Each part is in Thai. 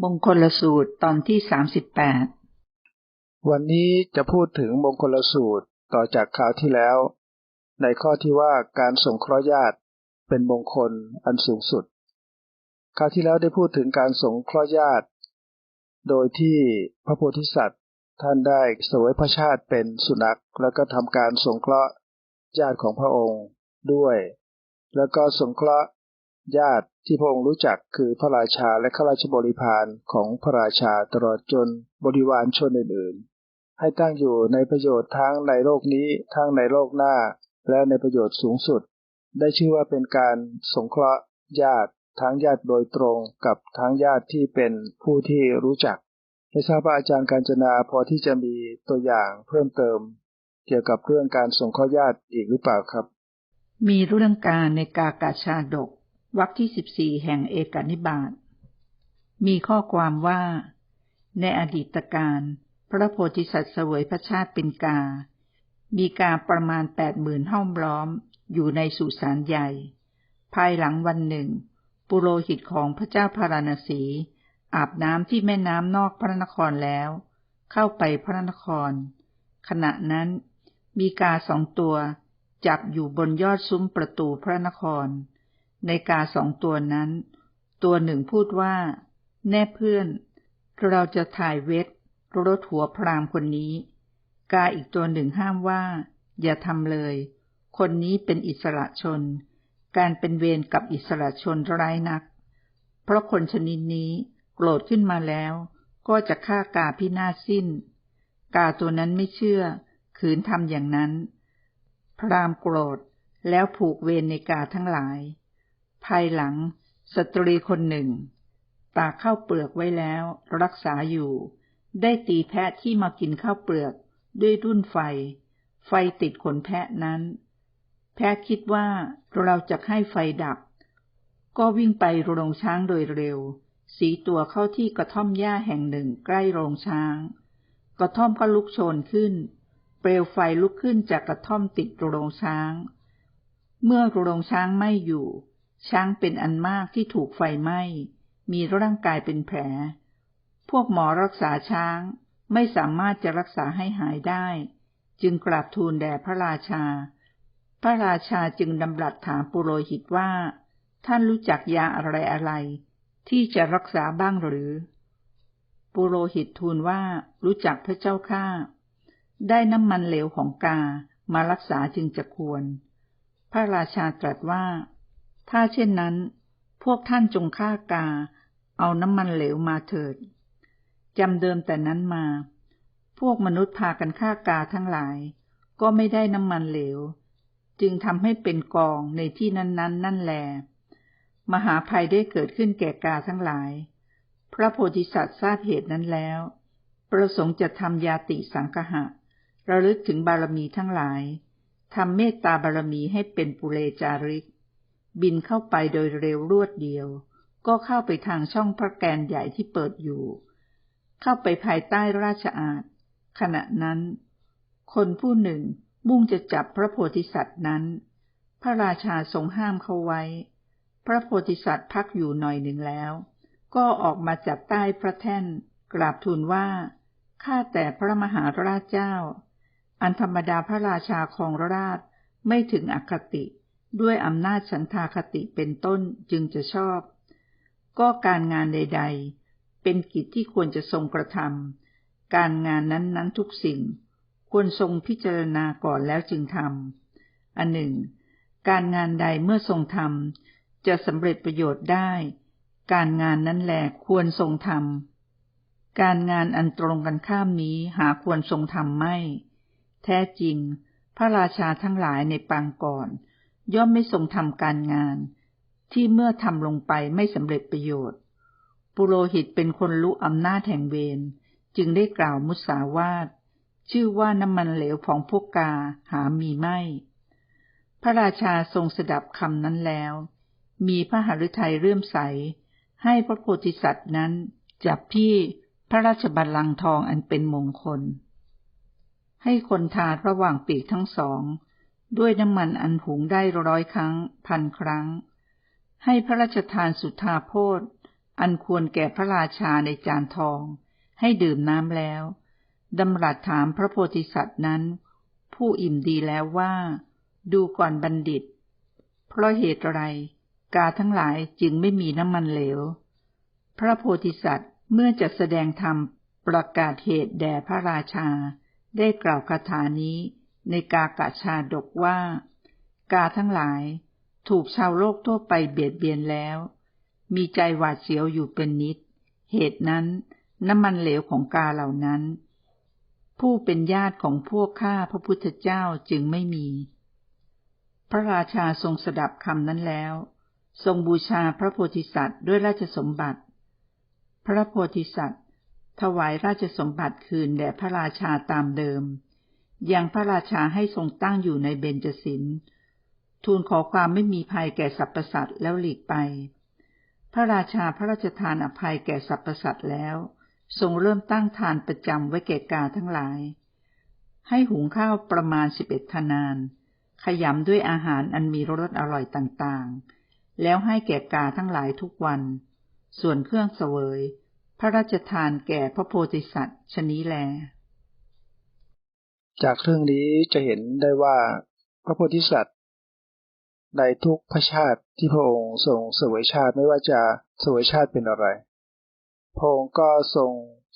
มงคลสูตรตอนที่สามสิบแปด วันนี้จะพูดถึงมงคลสูตรต่อจากคราวที่แล้ว ในข้อที่ว่าการสงเคราะห์ญาติเป็นมงคลอันสูงสุด คราวที่แล้วได้พูดถึงการสงเคราะห์ญาติ โดยที่พระโพธิสัตว์ท่านได้เสวยพระชาติเป็นสุนัข แล้วก็ทำการสงเคราะห์ญาติของพระองค์ด้วย แล้วก็สงเคราะห์ ญาติที่พระองค์รู้จักคือพระราชาและข้าราชบริพารของพระราชาตลอดจนบริวารชนอื่นๆ ให้ตั้งอยู่ในประโยชน์ทั้งในโลกนี้ทั้งในโลกหน้า และในประโยชน์สูงสุด ได้ชื่อว่าเป็นการสงเคราะห์ญาติทั้งญาติโดยตรงกับทั้งญาติที่เป็นผู้ที่รู้จักไม่ทราบว่าอาจารย์การจนาพอที่จะมีตัวอย่างเพิ่มเติม เกี่ยวกับเรื่องการสงเคราะห์ญาติอีกหรือเปล่าครับ มีเรื่องการในกากาชาดก วรรคที่สิบสี่แห่งเอกนิบาตมีข้อความว่า ในอดีตการพระโพธิสัตว์เสวยพระชาติเป็นกา มีกาประมาณแปดหมื่นห้อมล้อม อยู่ในสุสานใหญ่ ภายหลังวันหนึ่ง ปุโรหิตของพระเจ้าพาราณสี อาบน้ำที่แม่น้ำนอกพระนครแล้ว เข้าไปพระนคร ขณะนั้น มีกาสองตัว จับอยู่บนยอดซุ้มประตูพระนคร ในกาสองตัวนั้น ตัวหนึ่งพูดว่า แน่เพื่อน เราจะถ่ายเวทรถหัวพรามคนนี้ กาอีกตัวหนึ่งห้ามว่า อย่าทำเลย คนนี้เป็นอิสระชน การเป็นเวรกับอิสระชนร้ายนัก เพราะคนชนิดนี้โกรธขึ้นมาแล้ว ก็จะฆ่ากาพินาศสิ้น กาตัวนั้นไม่เชื่อ ขืนทำอย่างนั้น พรามโกรธแล้วผูกเวรในกาทั้งหลาย ภายหลัง สตรีคนหนึ่งตากข้าวเปลือกไว้แล้ว รักษาอยู่ ได้ตีแพะที่มากินข้าวเปลือกด้วยรุ่นไฟ ไฟติดขนแพะนั้น แพะคิดว่าเราจะให้ไฟดับ ก็วิ่งไปโรงช้างโดยเร็ว สีตัวเข้าที่กระท่อมหญ้าแห่งหนึ่งใกล้โรงช้าง กระท่อมก็ลุกโชนขึ้น เปลวไฟลุกขึ้นจากกระท่อมติดโรงช้าง เมื่อโรงช้างไม่อยู่ ช้างเป็นอันมากที่ถูกไฟไหม้ มีร่างกายเป็นแผล พวกหมอรักษาช้างไม่สามารถจะรักษาให้หายได้ จึงกราบทูลแด่พระราชา พระราชาจึงดำรัสถามปุโรหิตว่า ท่านรู้จักยาอะไรอะไร ที่จะรักษาบ้างหรือ ปุโรหิตทูลว่ารู้จักพระเจ้าข้าได้น้ำมันเหลวของกามารักษาจึงจะควร พระราชาตรัสว่า ถ้าเช่นนั้น พวกท่านจงฆ่ากา เอาน้ำมันเหลวมาเถิด จำเดิมแต่นั้นมา พวกมนุษย์พากันฆ่ากาทั้งหลาย ก็ไม่ได้น้ำมันเหลว จึงทำให้เป็นกองในที่นั้น ๆ นั่นแล มหาภัยได้เกิดขึ้นแก่กาทั้งหลาย พระโพธิสัตว์ทราบเหตุนั้นแล้ว ประสงค์จะทำยาติสังคหะระลึกถึงบารมีทั้งหลายทำเมตตาบารมีให้เป็นปุเรจาริก บินเข้าไปโดยเร็วรวดเดียว ก็เข้าไปทางช่องพระแกนใหญ่ที่เปิดอยู่ เข้าไปภายใต้ราชอาณขณะนั้น คนผู้หนึ่งมุ่งจะจับพระโพธิสัตว์นั้น พระราชาทรงห้ามเขาไว้ พระโพธิสัตว์พักอยู่หน่อยหนึ่งแล้ว ก็ออกมาจับใต้พระแท่น กราบทูลว่า ข้าแต่พระมหาราชเจ้า อันธรรมดาพระราชาของราชไม่ถึงอคติ ด้วยอำนาจฉันทาคติเป็นต้นจึงจะชอบ ก็การงานใด ๆ เป็นกิจที่ควรจะทรงกระทำการงานนั้นๆทุกสิ่ง ควรทรงพิจารณาก่อนแล้วจึงทำอันหนึ่ง การงานใดเมื่อทรงทำจะสำเร็จประโยชน์ได้ การงานนั้นแหละควรทรงทำการงานอันตรงกันข้ามนี้หาควรทรงทำไม่ แท้จริง พระราชาทั้งหลายในปางก่อน ย่อมไม่ทรงทำการงาน ที่เมื่อทำลงไปไม่สำเร็จประโยชน์ ปุโรหิตเป็นคนรู้อำนาจแห่งเวรจึงได้กล่าวมุสาวาทชื่อว่าน้ำมันเหลวของพวกกาหามีไม่ พระราชาทรงสดับคำนั้นแล้ว มีพระหฤทัยเรื่มใส ให้พระโพธิสัตว์นั้นจับที่พระราชบัลลังก์ทองอันเป็นมงคล ให้คนทาระหว่างปีกทั้งสอง ด้วยน้ำมันอันหุงได้ร้อยครั้ง พันครั้ง ให้พระราชทานสุทธาโพธอันควรแก่พระราชาในจานทอง ให้ดื่มน้ำแล้วดำรัสถามพระโพธิสัตว์นั้น ผู้อิ่มดีแล้วว่า ดูก่อนบัณฑิต เพราะเหตุไร กาทั้งหลายจึงไม่มีน้ำมันเหลว พระโพธิสัตว์เมื่อจะแสดงธรรมประกาศเหตุแด่พระราชา ได้กล่าวคาถานี้ ในกากะชาดกว่า กาทั้งหลายถูกชาวโลกทั่วไปเบียดเบียนแล้ว มีใจหวาดเสียวอยู่เป็นนิด เหตุนั้นน้ำมันเหลวของกาเหล่านั้น ผู้เป็นญาติของพวกข้าพระพุทธเจ้าจึงไม่มี พระราชาทรงสดับคำนั้นแล้ว ทรงบูชาพระโพธิสัตว์ด้วยราชสมบัติ พระโพธิสัตว์ ถวายราชสมบัติคืนแด่พระราชาตามเดิม ยังพระราชาให้ทรงตั้งอยู่ในเบญจศิลป์ทูลขอความไม่มีภัยแก่สรรพสัตว์แล้วหลีกไป พระราชาพระราชทานอภัยแก่สรรพสัตว์แล้ว ทรงเริ่มตั้งทานประจำไว้แก่กาทั้งหลาย ให้หุงข้าวประมาณสิบเอ็ดทนาน ขยำด้วยอาหารอันมีรสอร่อยต่างๆ แล้วให้แก่กาทั้งหลายทุกวัน ส่วนเครื่องเสวย พระราชทานแก่พระโพธิสัตว์ชนี้แล จากเรื่องนี้จะเห็นได้ว่าพระโพธิสัตว์ในทุกพระชาติที่พระองค์ทรงเสวยชาติไม่ว่าจะเสวยชาติเป็นอะไร พระองค์ก็ทรง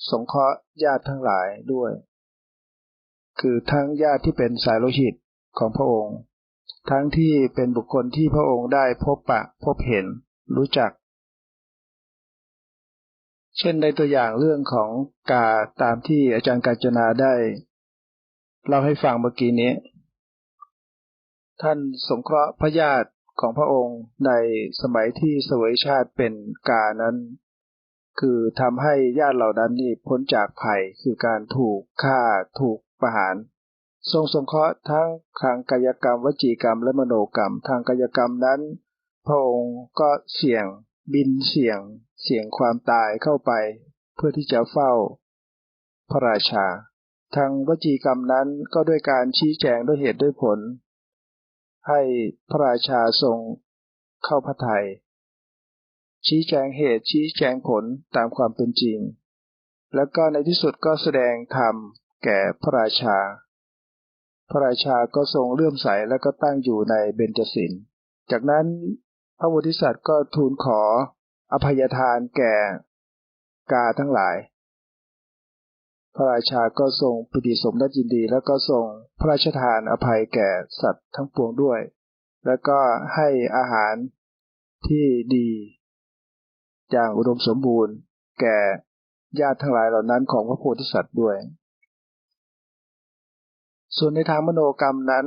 สงเคราะห์ญาติทั้งหลายด้วย คือทั้งญาติที่เป็นสายโลหิตของพระองค์ ทั้งที่เป็นบุคคลที่พระองค์ได้พบปะพบเห็นรู้จัก เช่นในตัวอย่างเรื่องของกาตามที่อาจารย์กาญจนาได้ เล่าให้ฟังเมื่อกี้นี้ ท่านสงเคราะห์พระญาติของพระองค์ในสมัยที่เสวยชาติเป็นกานั้น คือทำให้ญาติเหล่านั้นนี่พ้นจากภัยคือการถูกฆ่าถูกประหาร ทรงสงเคราะห์ทั้งทางกายกรรมวจีกรรมและมโนกรรม ทางกายกรรมนั้น พระองค์ก็เสี่ยงบินเสี่ยง เสี่ยงความตายเข้าไป เพื่อที่จะเฝ้า พระราชา ทางวจีกรรมนั้นก็ด้วยการชี้แจงด้วยเหตุด้วยผล ให้พระราชาทรงเข้าพระทยัยชี้แจงเหตุชี้แจงผลตามความเป็นจริง แล้วก็ในที่สุดก็แสดงธรรมแก่พระราชา พระราชาก็ทรงเลื่อมใสแล้วก็ตั้งอยู่ในเบญจศิลจากนั้นพระโพธิสัตว์ก็ทูลขออภัยทานแก่กาทั้งหลาย พระราชาก็ทรงปิติสมนัยินดี แล้วก็ทรงพระราชทานอภัยแก่สัตว์ทั้งปวงด้วย แล้วก็ให้อาหารที่ดี อย่างอุดมสมบูรณ์ แก่ญาติทั้งหลายเหล่านั้นของพระโพธิสัตว์ด้วย ส่วนในทางมโนกรรมนั้น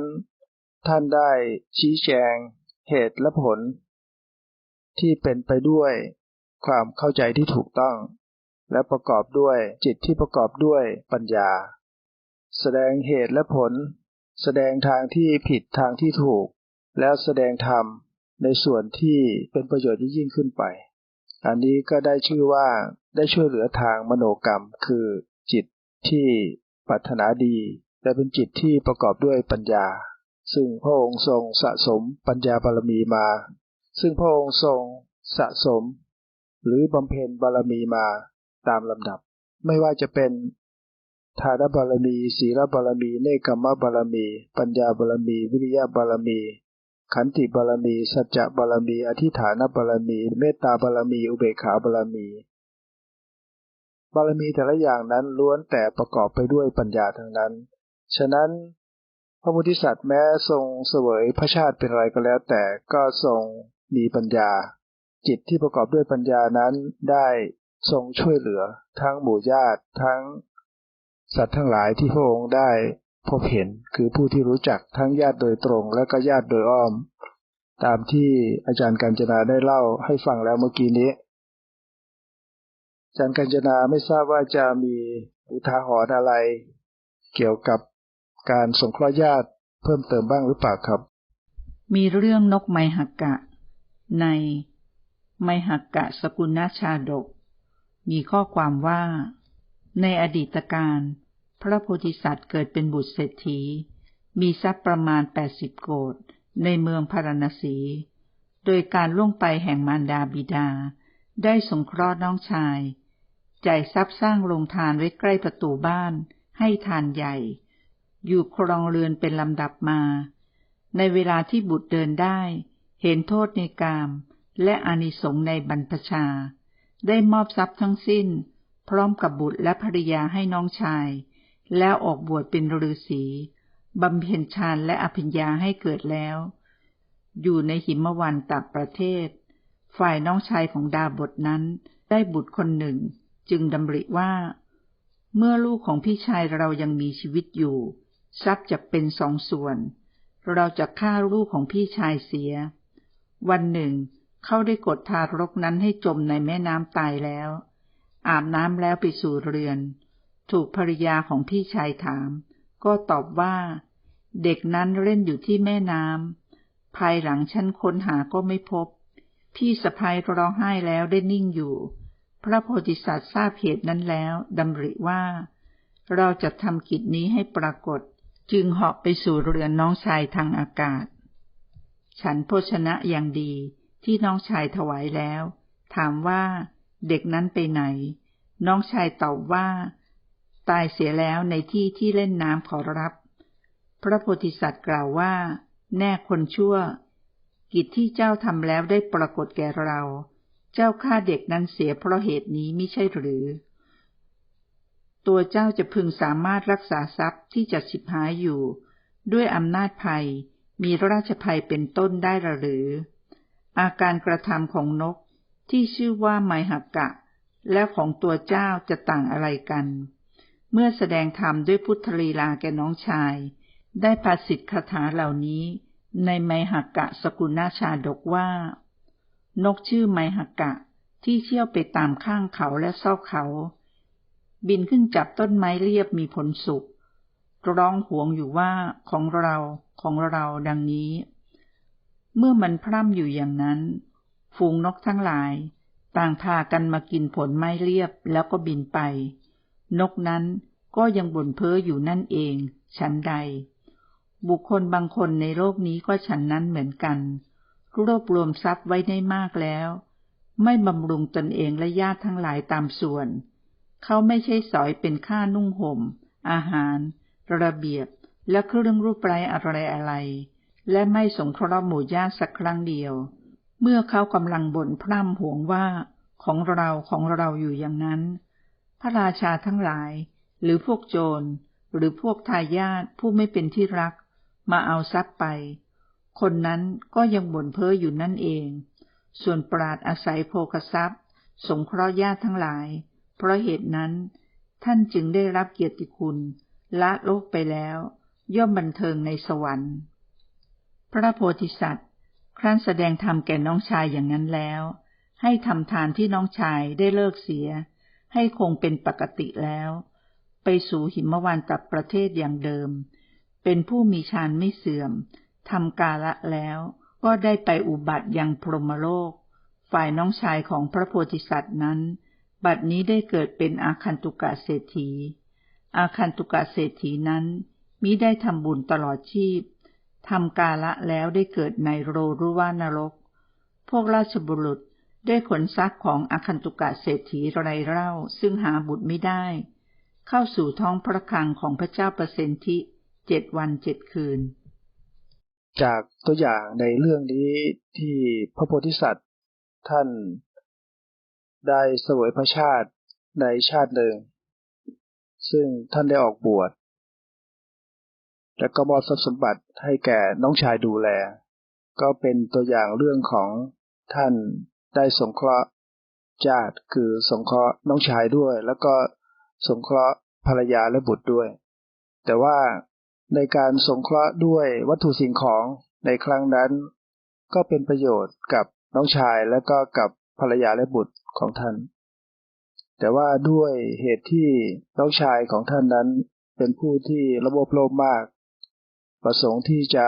ท่านได้ชี้แจง เหตุและผล ที่เป็นไปด้วยความเข้าใจที่ถูกต้อง และประกอบด้วยจิตที่ประกอบด้วยปัญญา แสดงเหตุและผล แสดงทางที่ผิดทางที่ถูก แล้วแสดงธรรมในส่วนที่เป็นประโยชน์ยิ่งขึ้นไป อันนี้ก็ได้ชื่อว่าได้ช่วยเหลือทางมโนกรรม คือจิตที่ปรารถนาดี และเป็นจิตที่ประกอบด้วยปัญญา ซึ่งพระองค์ทรงสะสมปัญญาบารมีมา ซึ่งพระองค์ทรงสะสม หรือบำเพ็ญบารมีมา ตามลำดับ ไม่ว่าจะเป็นทานบารมี ศีลบารมี เนกขมบารมี ปัญญาบารมี วิริยะบารมี ขันติบารมี สัจจะบารมี อธิฐานบารมี เมตตาบารมี อุเบกขาบารมี บารมีแต่ละอย่างนั้นล้วนแต่ประกอบไปด้วยปัญญาทั้งนั้น ฉะนั้น พระพุทธสัตว์แม้ทรงเสวยพระชาติเป็นอะไรก็แล้ว แต่ก็ทรงมีปัญญา จิตที่ประกอบด้วยปัญญานั้นได้ ทรงช่วยเหลือทั้งหมู่ญาติทั้งสัตว์ทั้งหลายที่พระองค์ได้พบเห็นคือผู้ที่รู้จักทั้งญาติโดยตรง และก็ญาติโดยอ้อม ตามที่อาจารย์กัญจนาได้เล่าให้ฟังแล้วเมื่อกี้นี้ อาจารย์กัญจนาไม่ทราบว่าจะมีอุทาหรณ์อะไร เกี่ยวกับการสงเคราะห์ญาติเพิ่มเติมบ้างหรือเปล่าครับ มีเรื่องนกไมหักกะ ในไมหักกะสกุลนาชาดก มีข้อความว่า ในอดีตการ พระโพธิสัตว์เกิดเป็นบุตรเศรษฐี มีทรัพย์ประมาณแปดสิบโกดในเมืองพาราณสี โดยการล่วงไปแห่งมารดาบิดา ได้สงเคราะห์น้องชาย จ่ายทรัพย์สร้างโรงทานไว้ใกล้ประตูบ้าน ให้ทานใหญ่ อยู่ครองเรือนเป็นลำดับมา ในเวลาที่บุตรเดินได้ เห็นโทษในกาม และอานิสงส์ในบรรพชา ได้มอบทรัพย์ทั้งสิ้น พร้อมกับบุตรและภริยาให้น้องชาย แล้วออกบวชเป็นฤาษีบำเพ็ญฌานและอภิญญาให้เกิดแล้ว อยู่ในหิมวันต่างประเทศ ฝ่ายน้องชายของดาบทนั้นได้บุตรคนหนึ่ง จึงดำริว่า เมื่อลูกของพี่ชายเรายังมีชีวิตอยู่ ทรัพย์จะเป็นสองส่วน เราจะฆ่าลูกของพี่ชายเสีย วันหนึ่ง เขาได้กดทารกนั้นให้จมในแม่น้ำตายแล้ว อาบน้ำแล้วไปสู่เรือน ถูกภริยาของพี่ชายถาม ก็ตอบว่า เด็กนั้นเล่นอยู่ที่แม่น้ำภายหลังฉันค้นหาก็ไม่พบ พี่สะพ้ยร้องไห้แล้วได้นิ่งอยู่ พระโพธิสัตว์ทราบเหตุนั้นแล้วดำริว่า เราจะทำกิจนี้ให้ปรากฏ จึงเหาะไปสู่เรือนน้องชายทางอากาศ ฉันโภชนะอย่างดี ที่น้องชายถวายแล้ว ถามว่าเด็กนั้นไปไหน น้องชายตอบว่า ตายเสียแล้วในที่ที่เล่นน้ำขอรับ พระโพธิสัตว์กล่าวว่า แน่คนชั่ว กิจที่เจ้าทำแล้วได้ปรากฏแก่เรา เจ้าฆ่าเด็กนั้นเสียเพราะเหตุนี้ไม่ใช่หรือ ตัวเจ้าจะพึงสามารถรักษาทรัพย์ที่จะสิบหายอยู่ ด้วยอำนาจภัยมีราชภัยเป็นต้นได้หรือ อาการกระทำของนกที่ชื่อว่าไมหักกะ และของตัวเจ้าจะต่างอะไรกัน เมื่อแสดงธรรมด้วยพุทธลีลาแก่น้องชาย ได้ภาสิทธิคาถาเหล่านี้ในไมหักกะสกุลนาชาดกว่า นกชื่อไมหักกะที่เที่ยวไปตามข้างเขาและซอกเขา บินขึ้นจับต้นไม้เรียบมีผลสุกร้องหวงอยู่ว่าของเราของเราดังนี้ เมื่อมันพร่ำอยู่อย่างนั้น ฝูงนกทั้งหลาย ต่างพากันมากินผลไม้เรียบแล้วก็บินไป นกนั้นก็ยังบ่นเพ้ออยู่นั่นเอง ฉันใด บุคคลบางคนในโลกนี้ก็ฉันนั้นเหมือนกัน รวบรวมทรัพย์ไว้ได้มากแล้ว ไม่บำรุงตนเองและญาติทั้งหลายตามส่วน เขาไม่ใช่สอยเป็นค่านุ่งห่ม อาหาร ระเบียบและเครื่องรูปไรอะไรอะไร และไม่สงเคราะห์หมู่ญาติสักครั้งเดียว เมื่อเขากำลังบ่นพร่ำห่วงว่าของเราของเราอยู่อย่างนั้น พระราชาทั้งหลาย หรือพวกโจร หรือพวกทายาทผู้ไม่เป็นที่รัก มาเอาทรัพย์ไป คนนั้นก็ยังบ่นเพ้ออยู่นั่นเอง ส่วนปราดอาศัยโภคทรัพย์ สงเคราะห์ญาติทั้งหลาย เพราะเหตุนั้นท่านจึงได้รับเกียรติคุณ ละโลกไปแล้ว ย่อมบันเทิงในสวรรค์ พระโพธิสัตว์ ครั้นแสดงธรรมแก่น้องชายอย่างนั้นแล้ว ให้ทำทานที่น้องชายได้เลิกเสีย ให้คงเป็นปกติแล้ว ไปสู่หิมวันตับประเทศอย่างเดิม เป็นผู้มีฌานไม่เสื่อมทำกาละแล้วก็ได้ไปอุบัติยังพรหมโลก ฝ่ายน้องชายของพระโพธิสัตว์นั้น บัดนี้ได้เกิดเป็นอาคันตุกะเศรษฐี อาคันตุกะเศรษฐีนั้นมิได้ทำบุญตลอดชีพ ทำกาละแล้วได้เกิดในโรรุวานรก พวกราชบุรุษได้ขนทรัพย์ของอคันตุกะเศรษฐีไรเล่าซึ่งหาบุตรไม่ได้ เข้าสู่ท้องพระคลังของพระเจ้าประสิทธิเจ็ดวันเจ็ดคืน จากตัวอย่างในเรื่องนี้ที่พระโพธิสัตว์ท่านได้เสวยพระชาติในชาติหนึ่ง ซึ่งท่านได้ออกบวช และก็มอบทรัพย์สมบัติให้แก่น้องชายดูแล ก็เป็นตัวอย่างเรื่องของท่านได้สงเคราะห์ญาติคือสงเคราะห์น้องชายด้วย แล้วก็สงเคราะห์ภรรยาและบุตรด้วย แต่ว่าในการสงเคราะห์ด้วยวัตถุสิ่งของในครั้งนั้น ก็เป็นประโยชน์กับน้องชายและก็กับภรรยาและบุตรของท่าน แต่ว่าด้วยเหตุที่น้องชายของท่านนั้นเป็นผู้ที่ระบบโลภมาก ประสงค์ที่จะ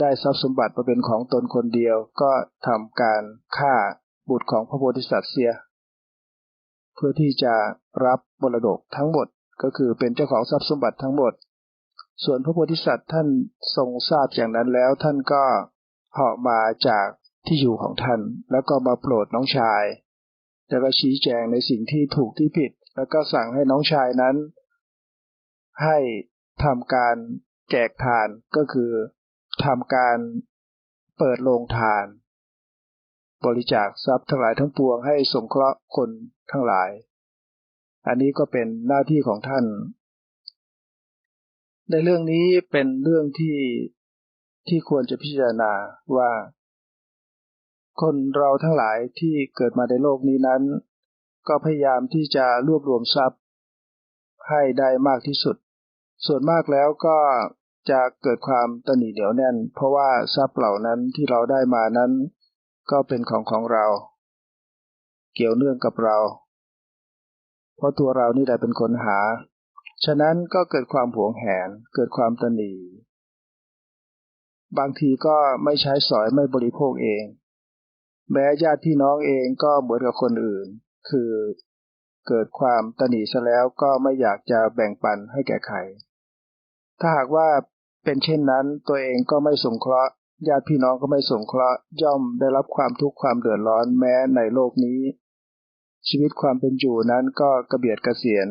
ได้ทรัพย์สมบัติมาเป็นของตนคนเดียวก็ทำการฆ่าบุตรของพระโพธิสัตว์เสีย เพื่อที่จะรับบรดกทั้งหมดก็คือเป็นเจ้าของทรัพย์สมบัติทั้งหมด ส่วนพระโพธิสัตว์ท่านทรงทราบอย่างนั้นแล้วท่านก็เหาะมาจากที่อยู่ของท่าน แล้วก็มาโปรดน้องชาย แล้วก็ชี้แจงในสิ่งที่ถูกที่ผิด แล้วก็สั่งให้น้องชายนั้น ให้ทำการ แจกทานก็คือทำการเปิดโรงทาน บริจาคทรัพย์ทั้งหลายทั้งปวงให้สงเคราะห์คนทั้งหลาย อันนี้ก็เป็นหน้าที่ของท่าน ในเรื่องนี้เป็นเรื่องที่ที่ควรจะพิจารณาว่า คนเราทั้งหลายที่เกิดมาในโลกนี้นั้น ก็พยายามที่จะรวบรวมทรัพย์ให้ได้มากที่สุด ส่วนมากแล้วก็ จะเกิดความตนีเหนียวแน่น เพราะว่าทรัพย์เหล่านั้นที่เราได้มานั้น ก็เป็นของของเรา เกี่ยวเนื่องกับเรา เพราะตัวเรานี่แหละเป็นคนหา ฉะนั้นก็เกิดความหวงแหน เกิดความตนีบางทีก็ไม่ใช้สอยไม่บริโภคเอง แม้ญาติพี่น้องเองก็เหมือนกับคนอื่น คือเกิดความตนีซะแล้วก็ไม่อยากจะแบ่งปันให้แก่ใครถ้าหากว่า เป็นเช่นนั้นตัวเองก็ไม่สงเคราะห์ญาติพี่น้องก็ไม่สงเคราะห์ย่อมได้รับความทุกข์ความเดือดร้อนแม้ในโลกนี้ ชีวิตความเป็นอยู่นั้นก็กระเบียดกระเสียน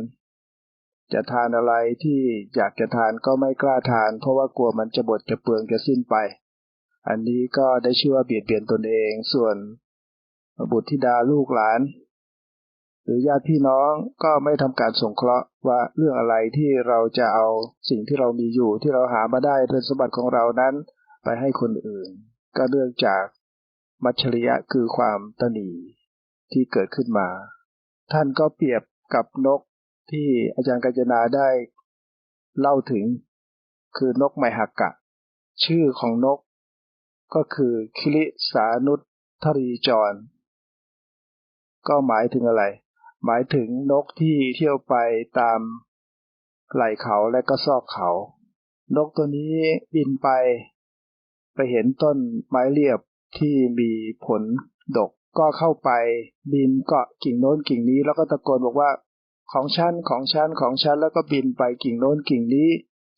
จะทานอะไรที่อยากจะทานก็ไม่กล้าทาน เพราะว่ากลัวมันจะบดจะเปลืองจะสิ้นไป อันนี้ก็ได้ชื่อว่าเบียดเบียนตนเองส่วนบุตรธิดาลูกหลาน รือญาติพี่น้องก็ไม่ทำการสงเคราะห์ว่าเรื่องอะไรที่เราจะเอาสิ่งที่เรามีอยู่ที่เราหามาได้เป็นสมบัติของเรานั้น ไปให้คนอื่น ก็เนื่องจากมัชริยะคือความตนีที่เกิดขึ้นมา ท่านก็เปรียบกับนกที่อาจารย์กัญจนาได้ เล่าถึง คือนกไมหักกะ ชื่อของนก ก็คือคิริสานุตทรีจร ก็หมายถึงอะไร หมายถึงนกที่เที่ยวไปตามไหล่เขาและก็ซอกเขา นกตัวนี้บินไป ไปเห็นต้นไม้เรียบที่มีผลดกก็เข้าไปบินเกาะกิ่งโน้นกิ่งนี้ แล้วก็ตะโกนบอกว่า ของฉันของฉันของฉันแล้วก็บินไปกิ่งโน้นกิ่งนี้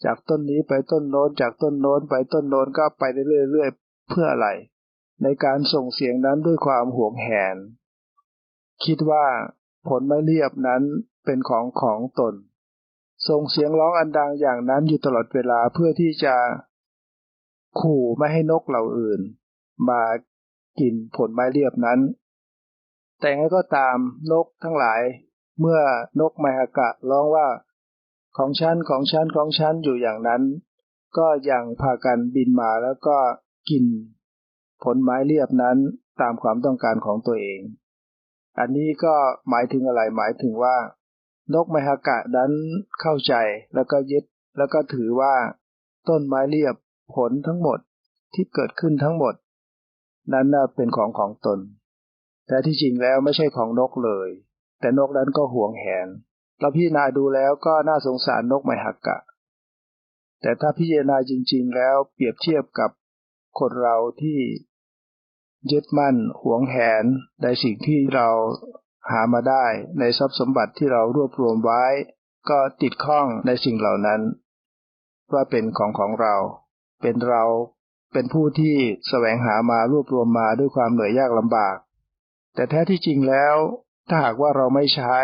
จากต้นนี้ไปต้นโน้น จากต้นโน้นไปต้นโน้นก็ไปเรื่อยๆเพื่ออะไร ในการส่งเสียงนั้นด้วยความห่วงแหน คิดว่า ผลไม้เรียบนั้นเป็นของของตน ส่งเสียงร้องอันดังอย่างนั้นอยู่ตลอดเวลาเพื่อที่จะ ขู่ไม่ให้นกเหล่าอื่น มากินผลไม้เรียบนั้น แต่ไงก็ตามนกทั้งหลาย เมื่อนกไมฮากะร้องว่า ของฉันของฉันของฉันอยู่อย่างนั้น ก็ยังพากันบินมาแล้วก็กิน ผลไม้เรียบนั้นตามความต้องการของตัวเอง อันนี้ก็หมายถึงอะไรหมายถึงว่า นกไมฮากะนั้นเข้าใจแล้วก็ยึดแล้วก็ถือว่าต้นไม้เรียบผลทั้งหมดที่เกิดขึ้นทั้งหมด นั้นเป็นของของตน แต่ที่จริงแล้วไม่ใช่ของนกเลย แต่นกนั้นก็หวงแหนเราพิจารณาดูแล้วก็น่าสงสารนกไมฮากะ แต่ถ้าพิจารณาจริง ๆ แล้วเปรียบเทียบกับคนเราที่ ยึดมั่นหวงแหนในสิ่งที่เราหามาได้ในทรัพย์สมบัติที่เรารวบรวมไว้ ก็ติดข้องในสิ่งเหล่านั้น ว่าเป็นของของเรา เป็นเราเป็นผู้ที่แสวงหามารวบรวมมาด้วยความเหนื่อยยากลำบาก แต่แท้ที่จริงแล้ว ถ้าหากว่าเราไม่ใช้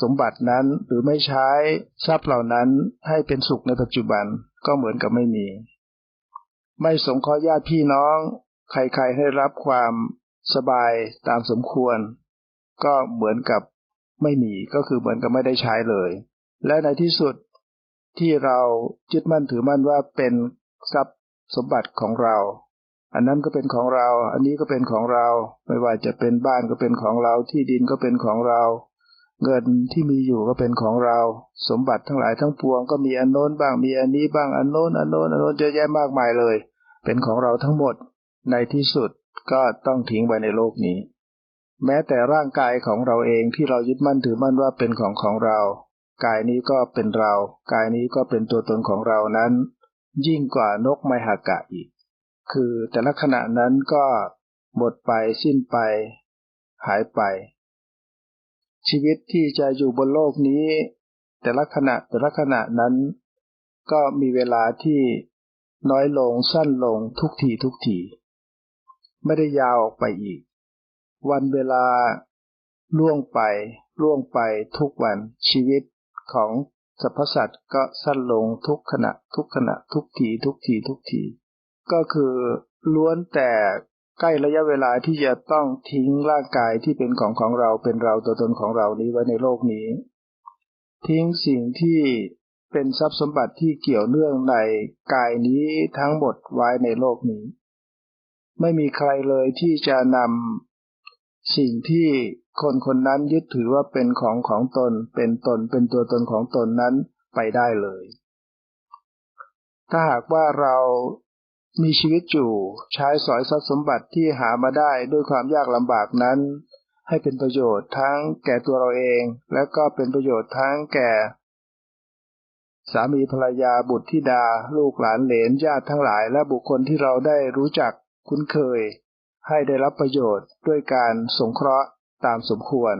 สมบัตินั้นหรือไม่ใช้ทรัพย์เหล่านั้นให้เป็นสุขในปัจจุบันก็เหมือนกับไม่มี ไม่สงเคราะห์ญาติพี่น้อง ใครๆให้รับความสบายตามสมควร ก็เหมือนกับไม่มีก็คือเหมือนกับไม่ได้ใช้เลย และในที่สุดที่เรายึดมั่นถือมั่นว่าเป็นทรัพย์สมบัติของเรา อันนั้นก็เป็นของเรา อันนี้ก็เป็นของเรา ไม่ว่าจะเป็นบ้านก็เป็นของเรา ที่ดินก็เป็นของเรา เงินที่มีอยู่ก็เป็นของเรา สมบัติทั้งหลายทั้งปวงก็มีอันโน้นบ้าง มีอันนี้บ้าง อันโน้น อันโน้น อันโน้นเยอะแยะมากมายเลย เป็นของเราทั้งหมด ในที่สุดก็ต้องทิ้งไว้ในโลกนี้ แม้แต่ร่างกายของเราเองที่เรายึดมั่นถือมั่นว่าเป็นของของเรา กายนี้ก็เป็นเรา กายนี้ก็เป็นตัวตนของเรานั้น ยิ่งกว่านกไมหากะอีก คือแต่ละขณะนั้นก็หมดไปสิ้นไป หายไป ชีวิตที่จะอยู่บนโลกนี้ แต่ละขณะแต่ละขณะนั้น ก็มีเวลาที่น้อยลงสั้นลงทุกทีทุกที ไม่ได้ยาวออกไปอีก วันเวลาล่วงไปล่วงไปทุกวันชีวิตของสรรพสัตว์ก็สั้นลงทุกขณะทุกขณะทุกทีทุกทีทุกที ก็คือล้วนแต่ใกล้ระยะเวลาที่จะต้องทิ้งร่างกายที่เป็นของของเราเป็นเราตัวตนของเรานี้ไว้ในโลกนี้ ทิ้งสิ่งที่เป็นทรัพย์สมบัติที่เกี่ยวเนื่องในกายนี้ทั้งหมดไว้ในโลกนี้ ไม่มีใครเลยที่จะนำสิ่งที่คนคนนั้นยึดถือว่าเป็นของของตน เป็นตน เป็นตัวตนของตนนั้นไปได้เลย ถ้าหากว่าเรามีชีวิตอยู่ใช้สอยทรัพย์สมบัติที่หามาได้ด้วยความยากลำบากนั้น ให้เป็นประโยชน์ทั้งแก่ตัวเราเอง และก็เป็นประโยชน์ทั้งแก่ สามีภรรยาบุตรธิดา ลูกหลานเหลนญาติทั้งหลาย และบุคคลที่เราได้รู้จัก คุ้นเคย ให้ได้รับประโยชน์ด้วยการสงเคราะห์ตามสมควร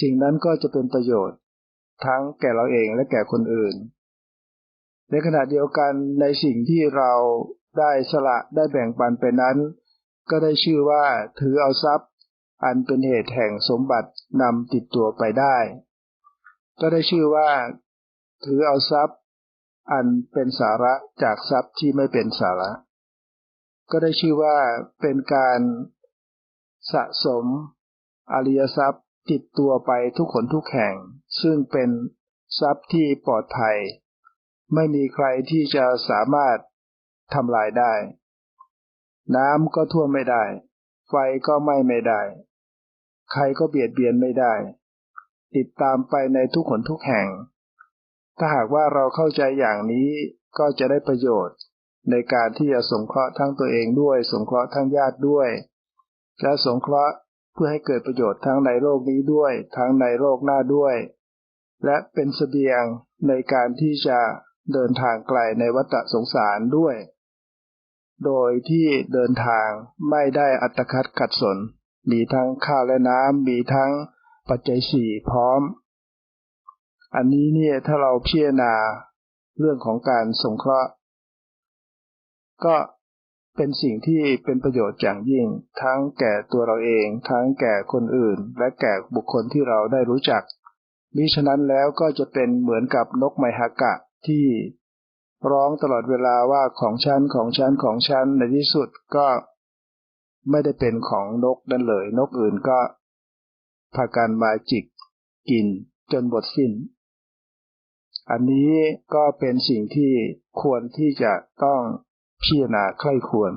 สิ่งนั้นก็จะเป็นประโยชน์ ทั้งแก่เราเองและแก่คนอื่น ในขณะเดียวกันในสิ่งที่เราได้สละได้แบ่งปันไปนั้น ก็ได้ชื่อว่าถือเอาทรัพย์ อันเป็นเหตุแห่งสมบัตินำติดตัวไปได้ ก็ได้ชื่อว่า ถือเอาทรัพย์ อันเป็นสาระจากทรัพย์ที่ไม่เป็นสาระ ก็ได้ชื่อว่าเป็นการสะสมอริยทรัพย์ติดตัวไปทุกขนทุกแห่ง ซึ่งเป็นทรัพย์ที่ปลอดภัย ไม่มีใครที่จะสามารถทำลายได้ น้ำก็ท่วมไม่ได้ ไฟก็ไหม้ไม่ได้ ใครก็เบียดเบียนไม่ได้ ติดตามไปในทุกขนทุกแห่ง ถ้าหากว่าเราเข้าใจอย่างนี้ก็จะได้ประโยชน์ ในการที่จะสงเคราะห์ทั้งตัวเองด้วย สงเคราะห์ทั้งญาติด้วย และสงเคราะห์เพื่อให้เกิดประโยชน์ทั้งในโลกนี้ด้วย ทั้งในโลกหน้าด้วย และเป็นสเสบียงในการที่จะเดินทางไกลในวัฏสงสารด้วย โดยที่เดินทางไม่ได้อัตคัดขัดสน มีทั้งข้าวและน้ำมีทั้งปัจจัยสี่พร้อม อันนี้เนี่ยถ้าเราพิจารณาเรื่องของการสงเคราะห์ ก็เป็นสิ่งที่เป็นประโยชน์อย่างยิ่ง ทั้งแก่ตัวเราเอง ทั้งแก่คนอื่น และแก่บุคคลที่เราได้รู้จักมิฉะนั้นแล้วก็จะเป็นเหมือนกับนกไมฮากะที่ร้องตลอดเวลาว่าของฉันของฉันของฉันในที่สุดก็ไม่ได้เป็นของนกนั่นเลย นกอื่นก็พากันมาจิกกินจนหมดสิ้น อันนี้ก็เป็นสิ่งที่ควรที่จะต้อง พิจารณาใคร่ควร